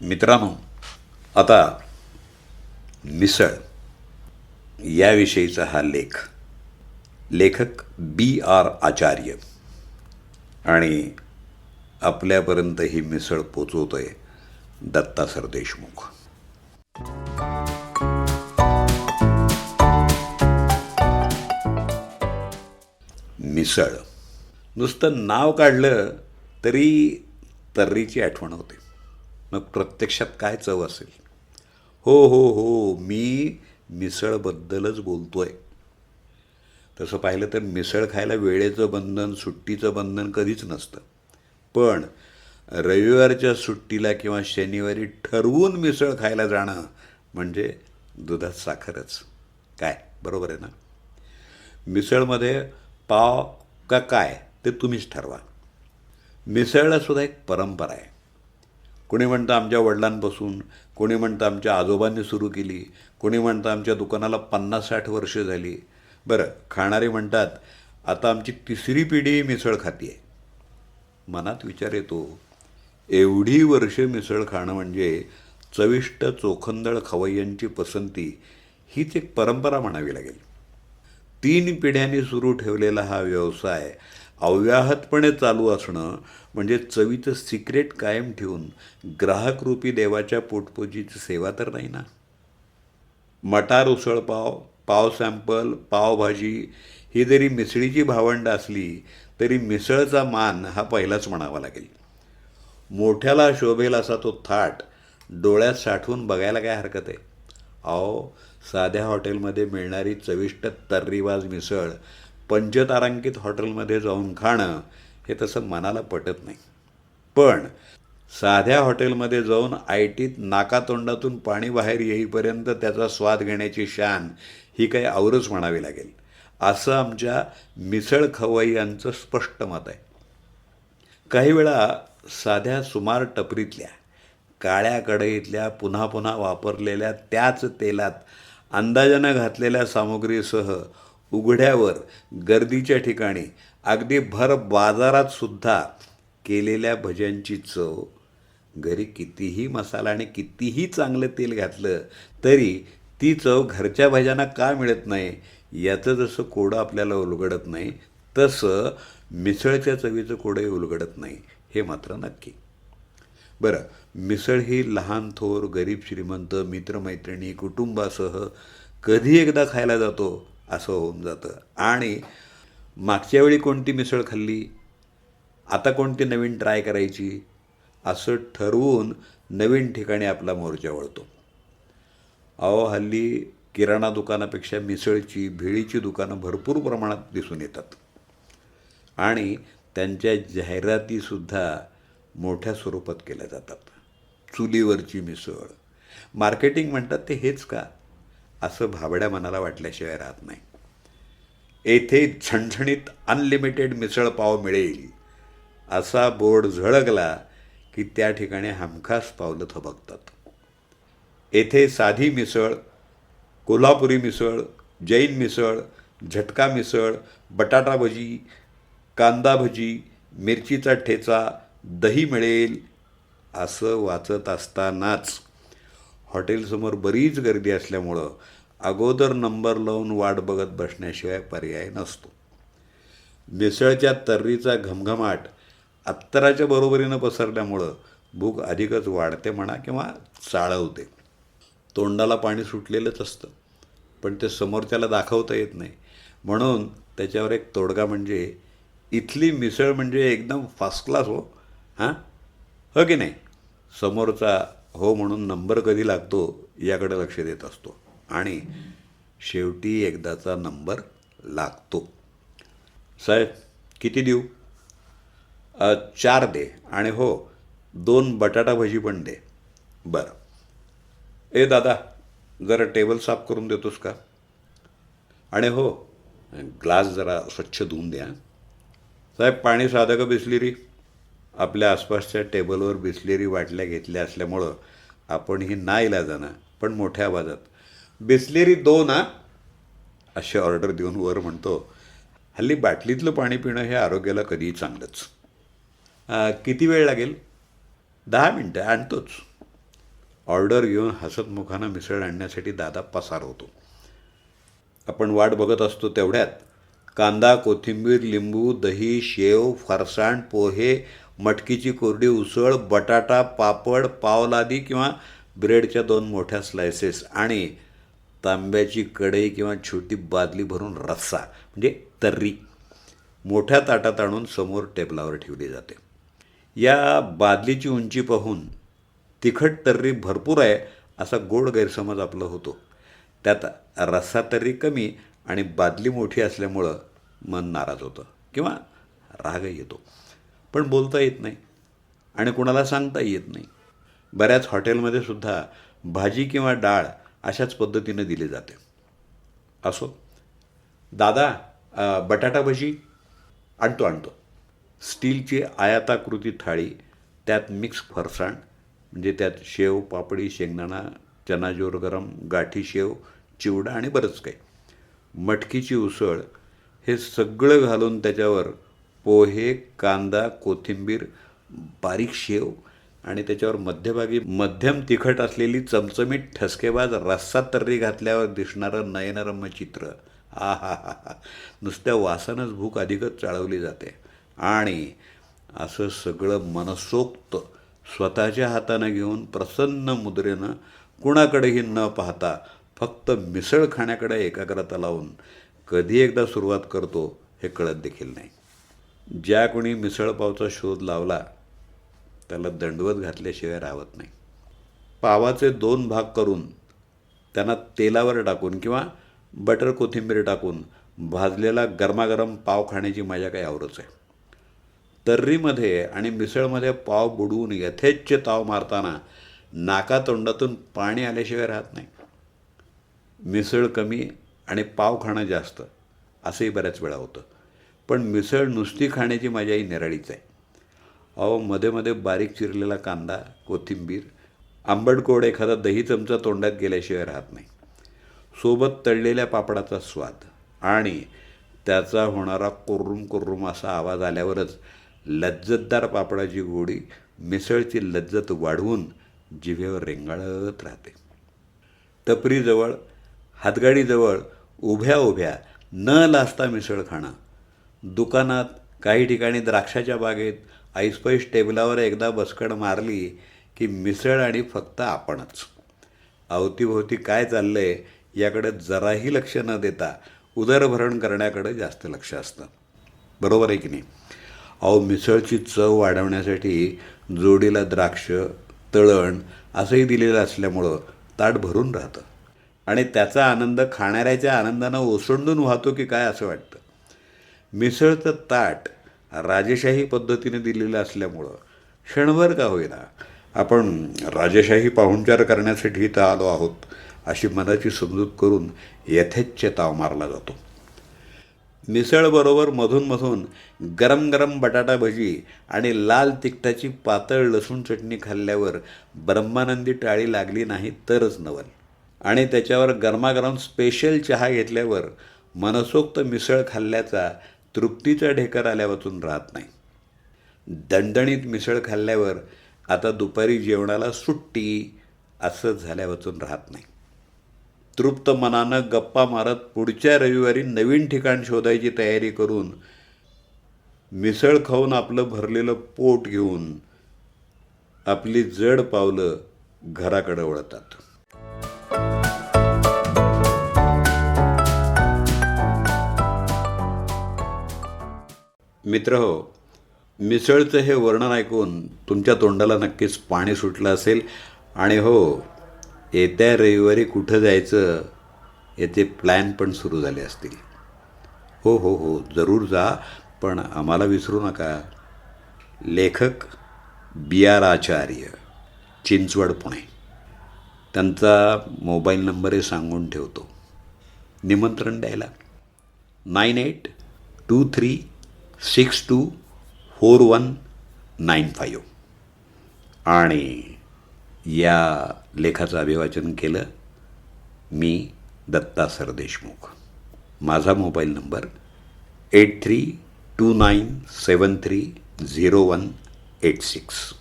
मित्रांनो आता मिसळ याविषयीचा हा लेख. लेखक बी आर आचार्य. आणि आपल्यापर्यंत ही मिसळ पोचवतोय दत्ता सरदेशमुख मिसळ. नुसतं नाव काढलं तरी तर्रीची आठवण होते. मग प्रत्यक्षात काय चव असेल? हो हो हो मी मिसळबद्दलच बोलतो आहे तसं पाहिलं तर मिसळ खायला वेळेचं बंधन सुट्टीचं बंधन कधीच नसतं. पण रविवारच्या सुट्टीला किंवा शनिवारी ठरवून मिसळ खायला जाणं म्हणजे दुधात साखरच. काय? बरोबर आहे ना? मिसळमध्ये पाव का काय ते तुम्हीच ठरवा. मिसळला सुद्धा एक परंपरा आहे. कोणी म्हणतं आमच्या वडिलांपासून कोणी म्हणतं आमच्या आजोबांनी सुरू केली कोणी म्हणतं आमच्या दुकानाला पन्नास साठ वर्ष झाली. बरं खाणारे म्हणतात आता आमची तिसरी पिढी मिसळ खाती आहे मनात विचार येतो एवढी वर्ष मिसळ खाणं म्हणजे चविष्ट चोखंदळ खवय्यांची पसंती हीच एक परंपरा म्हणावी लागेल. तीन पिढ्यांनी सुरू ठेवलेला हा व्यवसाय अव्याहतपणे चालू असणं म्हणजे चवीचं सिक्रेट कायम ठेवून ग्राहकरूपी देवाच्या पोटपोजीची सेवा तर नाही ना? मटार उसळपाव पाव सॅम्पल पावभाजी ही जरी मिसळीची भावंड असली तरी मिसळचा मान हा पहिलाच म्हणावा लागेल. मोठ्याला शोभेल असा तो थाट डोळ्यात साठवून बघायला काय हरकत आहे? अहो साध्या हॉटेलमध्ये मिळणारी चविष्ट तर्रीवाज मिसळ पंचतारांकित हॉटेलमध्ये जाऊन खाणं हे तसं मनाला पटत नाही. पण साध्या हॉटेलमध्ये जाऊन आय टीत नाकातोंडातून पाणी बाहेर येईपर्यंत त्याचा स्वाद घेण्याची शान ही काही आवरच म्हणावी लागेल. असं आमच्या मिसळ खवय्यांचं स्पष्ट मत आहे. काही वेळा साध्या सुमार टपरीतल्या काळ्या कढईतल्या पुन्हा पुन्हा वापरलेल्या त्याच तेलात अंदाजानं घातलेल्या सामुग्रीसह उघड्यावर गर्दीच्या ठिकाणी अगदी भर बाजारात सुद्धा केलेल्या भज्यांची चव घरी कितीही मसाला आणि कितीही चांगलं तेल घातलं तरी ती चव घरच्या भज्यांना का मिळत नाही याचं जसं कोडं आपल्याला उलगडत नाही तसं मिसळच्या चवीचं कोडंही उलगडत नाही हे मात्र नक्की. बरं मिसळ ही लहान थोर गरीब श्रीमंत मित्रमैत्रिणी कुटुंबासह कधी एकदा खायला जातो? असं होऊन जातं. आणि मागच्या वेळी कोणती मिसळ खाल्ली? आता कोणती नवीन ट्राय करायची? असं ठरवून नवीन ठिकाणी आपला मोर्चा वळतो. अहो हल्ली किराणा दुकानापेक्षा मिसळची भेळीची दुकानं भरपूर प्रमाणात दिसून येतात. आणि त्यांच्या जाहिरातीसुद्धा मोठ्या स्वरूपात केल्या जातात. चुलीवरची मिसळ. मार्केटिंग म्हणतात ते हेच का? असं भाबड्या मनाला वाटल्याशिवाय राहत नाही. येथे झणझणीत अनलिमिटेड मिसळ पाव मिळेल असा बोर्ड झळकला की त्या ठिकाणी हमखास पावलं थबकतात. येथे साधी मिसळ कोल्हापुरी मिसळ जैन मिसळ झटका मिसळ बटाटा भजी कांदा भजी मिरचीचा ठेचा दही मिळेल असं वाचत असतानाच हॉटेलसमोर बरीच गर्दी असल्यामुळं अगोदर नंबर लावून वाट बघत बसण्याशिवाय पर्याय नसतो. मिसळच्या तर्रीचा घमघमाट अत्तराच्या बरोबरीनं पसरल्यामुळं भूक अधिकच वाढते म्हणा किंवा चाळवते. तोंडाला पाणी सुटलेलंच असतं पण ते समोरच्याला दाखवता येत नाही. म्हणून त्याच्यावर एक तोडगा म्हणजे इथली मिसळ म्हणजे एकदम फास्ट क्लास हो. हां? हो की नाही? समोरचा हो म्हणून नंबर कधी लागतो याकडे लक्ष देत असतो. आणि शेवटी एकदाचा नंबर लागतो. साहेब किती देऊ? चार दे. आणि हो दोन बटाटा भजी पण दे. बरं. ए दादा जरा टेबल साफ करून देतोस का? आणि हो ग्लास जरा स्वच्छ धुवून द्या. साहेब पाणी साधं का बिसलेरी? आपल्या आसपासच्या टेबलवर बिसलेरी वाटल्या घेतल्या असल्यामुळं आपण ही ना जाणार पण मोठ्या आवाजात बिसलेरी दोन हा अशी ऑर्डर देऊन वर म्हणतो हल्ली बाटलीतलं पाणी पिणं हे आरोग्याला कधीही चांगलंच. किती वेळ लागेल? दहा मिनटं आणतोच. ऑर्डर घेऊन हसतमुखानं मिसळ आणण्यासाठी दादा पसार होतो. आपण वाट बघत असतो तेवढ्यात कांदा कोथिंबीर लिंबू दही शेव फरसाण पोहे मटकीची कोरडी उसळ बटाटा पापड पावलादी किंवा ब्रेडच्या दोन मोठ्या स्लायसेस आणि तांब्याची कढई किंवा छोटी बादली भरून रस्सा म्हणजे तर्री मोठ्या ताटात आणून समोर टेबलावर ठेवली जाते. या बादलीची उंची पाहून तिखट तर्री भरपूर आहे असा गोड गैरसमज आपला होतो. त्यात रस्सा तर्री कमी आणि बादली मोठी असल्यामुळं मन नाराज होतं किंवा रागही येतो. पण बोलता येत नाही आणि कुणाला सांगता येत नाही. बऱ्याच हॉटेलमध्ये सुद्धा भाजी किंवा डाळ अशाच पद्धतीनं दिली जाते. असो दादा बटाटा भजी आणतो आणतो. स्टीलची आयाताकृती थाळी त्यात मिक्स फरसाण म्हणजे त्यात शेव पापडी शेंगदाणा चनाजोर गरम गाठी शेव चिवडा आणि बरंच काही. मटकीची उसळ हे सगळं घालून त्याच्यावर पोहे कांदा कोथिंबीर बारीक शेव आणि त्याच्यावर मध्यभागी मध्यम तिखट असलेली चमचमीत ठसकेबाज रस्सा तर्री घातल्यावर दिसणारं नयनरम्य चित्र. आ हा हा हा नुसत्या वासानंच भूक अधिकच चाळवली जाते. आणि असं सगळं मनसोक्त स्वतःच्या हातानं घेऊन प्रसन्न मुद्रेनं कुणाकडेही न पाहता फक्त मिसळ खाण्याकडे एकाग्रता लावून कधी एकदा सुरुवात करतो हे कळत देखील नाही. ज्या कोणी मिसळपावचा शोध लावला त्याला दंडवत घातल्याशिवाय राहत नाही. पावाचे दोन भाग करून त्यांना तेलावर टाकून किंवा बटर कोथिंबीर टाकून भाजलेला गरमागरम पाव खाण्याची मजा काही आवरच आहे. तर्रीमध्ये आणि मिसळमध्ये पाव बुडवून यथेच्छ ताव मारताना नाकातोंडातून पाणी आल्याशिवाय राहत नाही. मिसळ कमी आणि पाव खाणं जास्त असंही बऱ्याच वेळा होतं. पण मिसळ नुसती खाण्याची मजाही निराळीच आहे. अहो मध्ये मध्ये बारीक चिरलेला कांदा कोथिंबीर आंबटगोड एखादा दही चमचा तोंडात गेल्याशिवाय राहत नाही. सोबत तळलेल्या पापडाचा स्वाद आणि त्याचा होणारा कुर्रुम कुर्रुम असा आवाज आल्यावरच लज्जतदार पापडाची गोडी मिसळची लज्जत वाढवून जिभेवर रेंगाळत राहते. टपरीजवळ हातगाडीजवळ उभ्या उभ्या न लाजता मिसळ खाणं दुकानात काही ठिकाणी द्राक्षाच्या बागेत ऐसपैस टेबलावर एकदा बसकड मारली की मिसळ आणि फक्त आपणच. अवतीभोवती काय चाललंय याकडे जराही लक्ष न देता उदरभरण करण्याकडे जास्त लक्ष असतं. बरोबर आहे की नाही? अहो मिसळची चव वाढवण्यासाठी जोडीला द्राक्ष तळण असंही दिलेलं असल्यामुळं ताट भरून राहतं. आणि त्याचा आनंद खाणाऱ्याच्या आनंदानं ओसंडून वाहतो की काय असं वाटतं? मिसळचं ताट राजेशाही पद्धतीने दिलेलं असल्यामुळं क्षणभर का होईना आपण राजेशाही पाहुणचार करण्यासाठी इथं आलो आहोत अशी मनाची समजूत करून यथेच्छ ताव मारला जातो. मिसळबरोबर मधूनमधून गरम गरम बटाटा भजी आणि लाल तिखटाची पातळ लसूण चटणी खाल्ल्यावर ब्रह्मानंदी टाळी लागली नाही तरच नवल. आणि त्याच्यावर गरमागरम स्पेशल चहा घेतल्यावर मनसोक्त मिसळ खाल्ल्याचा तृप्तीचा ढेकर आल्यावाचून राहत नाही. दणदणीत मिसळ खाल्ल्यावर आता दुपारी जेवणाला सुट्टी असं झाल्यावाचून राहत नाही. तृप्त मनानं गप्पा मारत पुढच्या रविवारी नवीन ठिकाण शोधायची तयारी करून मिसळ खाऊन आपलं भरलेलं पोट घेऊन आपली जड पावलं घराकडे वळतात. मित्र हो मिसळचं हे वर्णन ऐकून तुमच्या तोंडाला नक्कीच पाणी सुटलं असेल. आणि हो येत्या रविवारी कुठं जायचं याचे प्लॅन पण सुरू झाले असतील. हो हो हो जरूर जा पण आम्हाला विसरू नका. लेखक बी आर आचार्य चिंचवड पुणे. त्यांचा मोबाईल नंबरही सांगून ठेवतो. निमंत्रण द्यायला. Nine eight two three six two four one nine five. आणि या लेखाचं अभिवाचन केलं मी दत्ता सरदेशमुख माझा mobile number eight three two nine seven three zero one eight six.